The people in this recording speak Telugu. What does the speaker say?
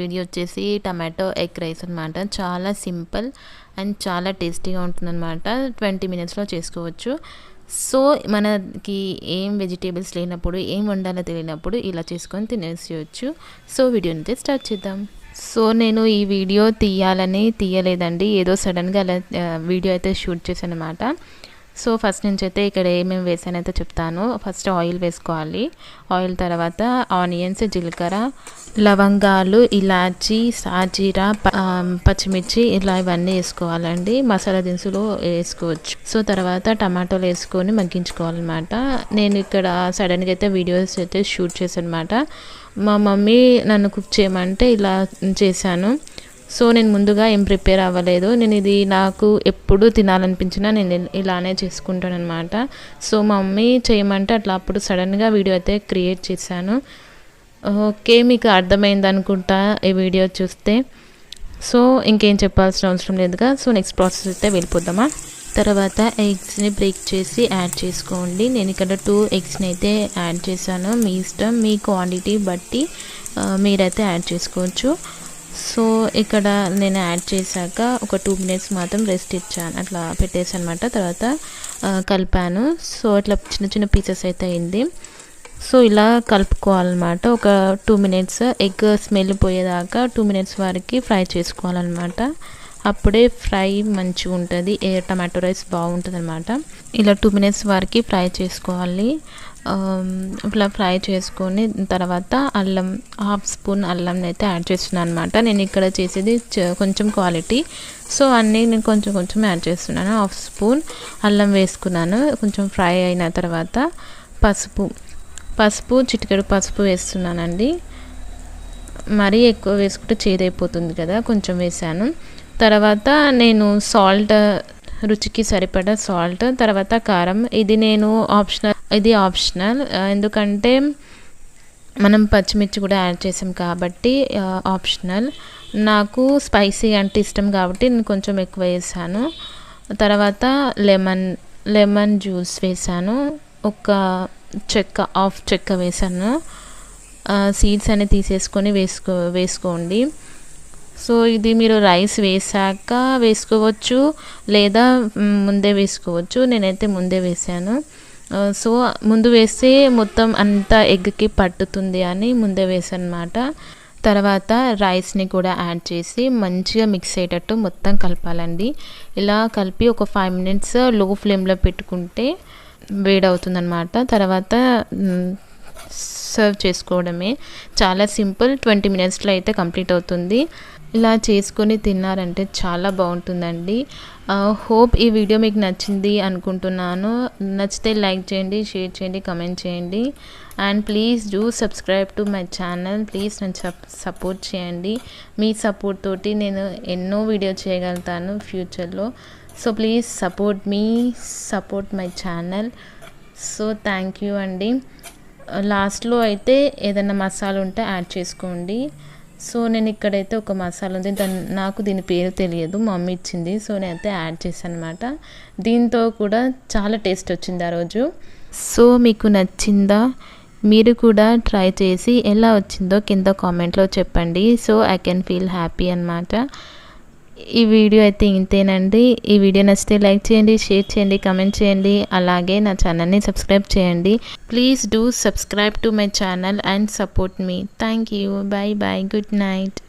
వీడియో వచ్చేసి టమాటో ఎగ్ రైస్ అనమాట చాలా సింపుల్ అండ్ చాలా టేస్టీగా ఉంటుందన్నమాట. ట్వంటీ మినిట్స్లో చేసుకోవచ్చు. సో మనకి ఏం వెజిటేబుల్స్ లేనప్పుడు ఏం వండాలో తెలియనప్పుడు ఇలా చేసుకొని తినేసేయచ్చు. సో వీడియోని అయితే స్టార్ట్ చేద్దాం. సో నేను ఈ వీడియో తీయాలని తీయలేదండి. ఏదో సడన్గా అలా వీడియో అయితే షూట్ చేశాను అనమాట సో ఫస్ట్ నుంచి అయితే ఇక్కడ ఏమేమి వేసానైతే చెప్తాను. ఫస్ట్ ఆయిల్ వేసుకోవాలి. ఆయిల్ తర్వాత ఆనియన్స్ జీలకర్ర లవంగాలు ఇలాచి సాజీరా పచ్చిమిర్చి ఇలా ఇవన్నీ వేసుకోవాలండి. మసాలా దినుసులు వేసుకోవచ్చు. సో తర్వాత టమాటోలు వేసుకొని మగ్గించుకోవాలన్నమాట. నేను ఇక్కడ సడన్గా అయితే వీడియోస్ అయితే షూట్ చేశాను అనమాట మా మమ్మీ నన్ను కుక్ చేయమంటే ఇలా చేశాను. సో నేను ముందుగా ఏం ప్రిపేర్ అవ్వలేదు. నేను ఇది నాకు ఎప్పుడు తినాలనిపించినా నేను ఇలానే చేసుకుంటాను అనమాట సో మా మమ్మీ చేయమంటే అట్లా అప్పుడు సడన్గా వీడియో అయితే క్రియేట్ చేశాను. ఓకే మీకు అర్థమైంది అనుకుంటా ఈ వీడియో చూస్తే. సో ఇంకేం చెప్పాల్సిన అవసరం లేదుగా. సో నెక్స్ట్ ప్రాసెస్ అయితే వెళ్ళిపోద్దామా తర్వాత ఎగ్స్ని బ్రేక్ చేసి యాడ్ చేసుకోండి. నేను ఇక్కడ టూ ఎగ్స్ని అయితే యాడ్ చేశాను. మీ ఇష్టం మీ క్వాంటిటీ బట్టి మీరైతే యాడ్ చేసుకోవచ్చు. సో ఇక్కడ నేను యాడ్ చేశాక ఒక టూ మినిట్స్ మాత్రం రెస్ట్ ఇచ్చాను. అట్లా పెట్టేసి అనమాట తర్వాత కలిపాను. సో ఇట్లా చిన్న చిన్న పీసెస్ అయితే అయింది. సో ఇలా కలుపుకోవాలన్నమాట. ఒక టూ మినిట్స్ ఎగ్ స్మెల్ పోయేదాకా టూ మినిట్స్ వరకు ఫ్రై చేసుకోవాలన్నమాట. అప్పుడే ఫ్రై మంచిగా ఉంటుంది. ఏ టమాటో రైస్ బాగుంటుంది అనమాట ఇలా టూ మినిట్స్ వరకు ఫ్రై చేసుకోవాలి. ఇట్లా ఫ్రై చేసుకొని తర్వాత అల్లం హాఫ్ స్పూన్ అల్లం అయితే యాడ్ చేస్తున్నాను అనమాట నేను ఇక్కడ చేసేది కొంచెం క్వాలిటీ. సో అన్నీ నేను కొంచెం కొంచెం యాడ్ చేస్తున్నాను. హాఫ్ స్పూన్ అల్లం వేసుకున్నాను. కొంచెం ఫ్రై అయిన తర్వాత పసుపు పసుపు చిటికెడు పసుపు వేస్తున్నానండి. మరీ ఎక్కువ వేసుకుంటే చేదైపోతుంది కదా కొంచెం వేసాను. తర్వాత నేను సాల్ట్ రుచికి సరిపడ సాల్ట్ తర్వాత కారం. ఇది నేను ఆప్షనల్ ఇది ఆప్షనల్ ఎందుకంటే మనం పచ్చిమిర్చి కూడా యాడ్ చేసాం కాబట్టి ఆప్షనల్ నాకు స్పైసీ అంటే ఇష్టం కాబట్టి నేను కొంచెం ఎక్కువ వేసాను. తర్వాత లెమన్ లెమన్ జ్యూస్ వేసాను. ఒక చెక్క ఆఫ్ చెక్క వేసాను. సీడ్స్ అన్ని తీసేసుకొని వేసుకో వేసుకోండి. సో ఇది మీరు రైస్ వేసాక వేసుకోవచ్చు లేదా ముందే వేసుకోవచ్చు. నేనైతే ముందే వేసాను. సో ముందు వేస్తే మొత్తం అంతా ఎగ్కి పట్టుతుంది అని ముందే వేసాను అనమాట తర్వాత రైస్ని కూడా యాడ్ చేసి మంచిగా మిక్స్ అయ్యేటట్టు మొత్తం కలపాలండి. ఇలా కలిపి ఒక ఫైవ్ మినిట్స్లో ఫ్లేమ్లో పెట్టుకుంటే వేడవుతుందనమాట తర్వాత సర్వ్ చేసుకోవడమే. చాలా సింపుల్ ట్వంటీ మినిట్స్లో అయితే కంప్లీట్ అవుతుంది. ఇలా చేసుకొని తిన్నారంటే చాలా బాగుంటుందండి. హోప్ ఈ వీడియో మీకు నచ్చింది అనుకుంటున్నాను. నచ్చితే లైక్ చేయండి షేర్ చేయండి కమెంట్ చేయండి. And please do subscribe to my channel. Please నన్ను సపోర్ట్ చేయండి. మీ సపోర్ట్ తోటి నేను ఎన్నో వీడియో చేయగలుగుతాను ఫ్యూచర్లో. So please support me support my channel. So thank you అండి. లాస్ట్లో అయితే ఏదైనా మసాలా ఉంటే యాడ్ చేసుకోండి. సో నేను ఇక్కడైతే ఒక మసాలా ఉంది. దాని నాకు దీని పేరు తెలియదు. మమ్మీ ఇచ్చింది. సో నేనైతే యాడ్ చేశాను అనమాట దీంతో కూడా చాలా టేస్ట్ వచ్చింది ఆ రోజు. సో మీకు నచ్చిందా? మీరు కూడా ట్రై చేసి ఎలా వచ్చిందో కింద కామెంట్లో చెప్పండి. So I can feel happy అనమాట ఈ వీడియో అయితే ఇంతేనండి. ఈ వీడియో నచ్చితే లైక్ చేయండి షేర్ చేయండి కమెంట్ చేయండి. అలాగే నా ఛానల్ని సబ్స్క్రైబ్ చేయండి. Please do subscribe to my channel and support me. Thank you. Bye bye good night.